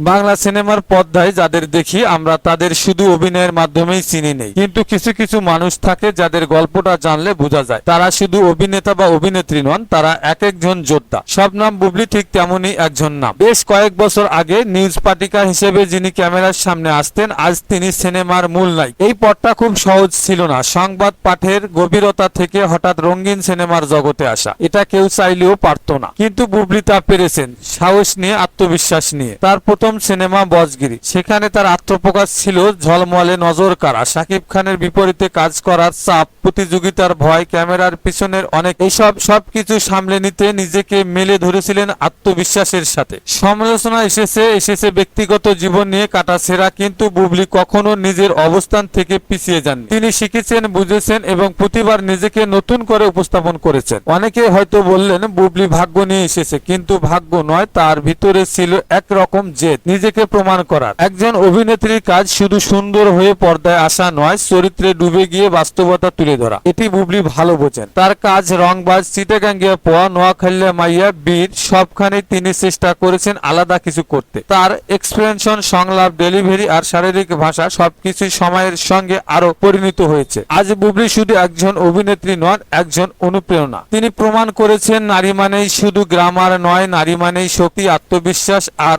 বাংলা সিনেমার পর্দায় যাদের দেখি, আমরা তাদের শুধু অভিনয়ের মাধ্যমেই চিনি নেই। কিন্তু কিছু কিছু মানুষ থাকে যাদের গল্পটা জানলে বোঝা যায়। তারা শুধু অভিনেতা বা অভিনেত্রী নন, তারা এক একজন যোদ্ধা। সব নাম বুবলি ঠিক তেমনই একজন নাম। বেশ কয়েক বছর আগে নিউজ পাটিকা হিসেবে যিনি ক্যামেরার সামনে আসতেন, আজ তিনি সিনেমার মূল নাই এই পথটা খুব সহজ ছিল না। সংবাদ পাঠের গভীরতা থেকে হঠাৎ রঙিন সিনেমার জগতে আসা। এটা কেউ চাইলেও পারতো না। কিন্তু বুবলি তা পেরেছেন। সাহস নিয়ে, আত্মবিশ্বাস নিয়ে। তার প্রথম সিনেমা বজগিরি। সেখানে তার আত্মপ্রকাশ ছিল ঝলমলে নজর কাড়া। শাকিব খানের বিপরীতে কাজ করার চাপ, প্রতিযোগিতার ভয়, ক্যামেরার পিছনের অনেক এইসব সবকিছু সামলে নিতে নিজেকে মেলে ধরেছিলেন আত্মবিশ্বাসের সাথে। সমালোচনা এসেছে এসেছে ব্যক্তিগত জীবন নিয়ে কাটা সেরা কিন্তু বুবলি কখনো নিজের অবস্থান থেকে পিছিয়ে যাননি। তিনি শিখেছেন, বুঝেছেন এবং প্রতিবার নিজেকে নতুন করে উপস্থাপন করেছেন। অনেকে হয়তো বললেন, বুবলি ভাগ্য নিয়ে এসেছে, কিন্তু ভাগ্য নয়, তার ভিতরে ছিল একরকম জেদ। নিজেকে প্রমাণ করার। একজন অভিনেত্রীর কাজ শুধু সুন্দর হয়ে পর্দায় আসা নয়, চরিত্রে ডুবে গিয়ে বাস্তবতা তুলে ধরা। এটি বুবলি ভালো বোঝেন। তার কাজ রংবাজ, চিটাগাঙ্গিয়া পোয়া নোয়াখালিয়া মাইয়া, বীর সবখানে তিনি চেষ্টা করেছেন আলাদা কিছু করতে। তার এক্সপ্রেশন সংলাপ, ডেলিভারি আর শারীরিক ভাষা সবকিছু সময়ের সঙ্গে আরও পরিণত হয়েছে। আজ বুবলি শুধু একজন অভিনেত্রী নন, একজন অনুপ্রেরণা। তিনি প্রমাণ করেছেন, নারী মানেই শুধু গ্রামার নয়, নারী মানেই শক্তি, আত্মবিশ্বাস আর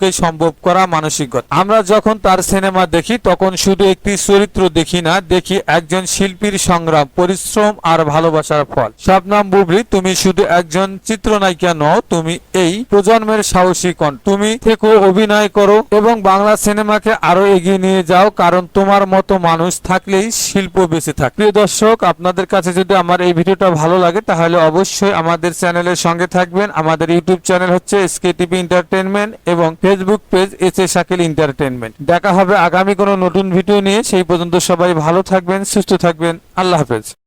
অসম্ভবকে সম্ভব করা মানসিকতা। আমরা যখন তার সিনেমা দেখি, তখন শুধু একটি চরিত্র দেখি না, দেখি একজন শিল্পীর সংগ্রাম, পরিশ্রম আর ভালোবাসার ফল। শবনাম বুবলি, তুমি শুধু একজন চিত্রনায়িকা নও, তুমি এই প্রজন্মের সাহসী কন তুমি থেকো, অভিনয় করো এবং বাংলা সিনেমাকে আরও এগিয়ে নিয়ে যাও, কারণ তোমার মতো মানুষ থাকলেই শিল্প বেঁচে থাকে। প্রিয় দর্শক, আপনাদের কাছে যদি আমার এই ভিডিওটা ভালো লাগে, তাহলে অবশ্যই আমাদের চ্যানেলের সঙ্গে থাকবেন। আমাদের ইউটিউব চ্যানেল হচ্ছে এসকে টিভি এন্টারটেনমেন্ট এবং Facebook page S A Shakil entertainment দেখা হবে আগামী কোনো নতুন ভিডিও নিয়ে। সেই পর্যন্ত সবাই ভালো থাকবেন, সুস্থ থাকবেন। আল্লাহ হাফেজ।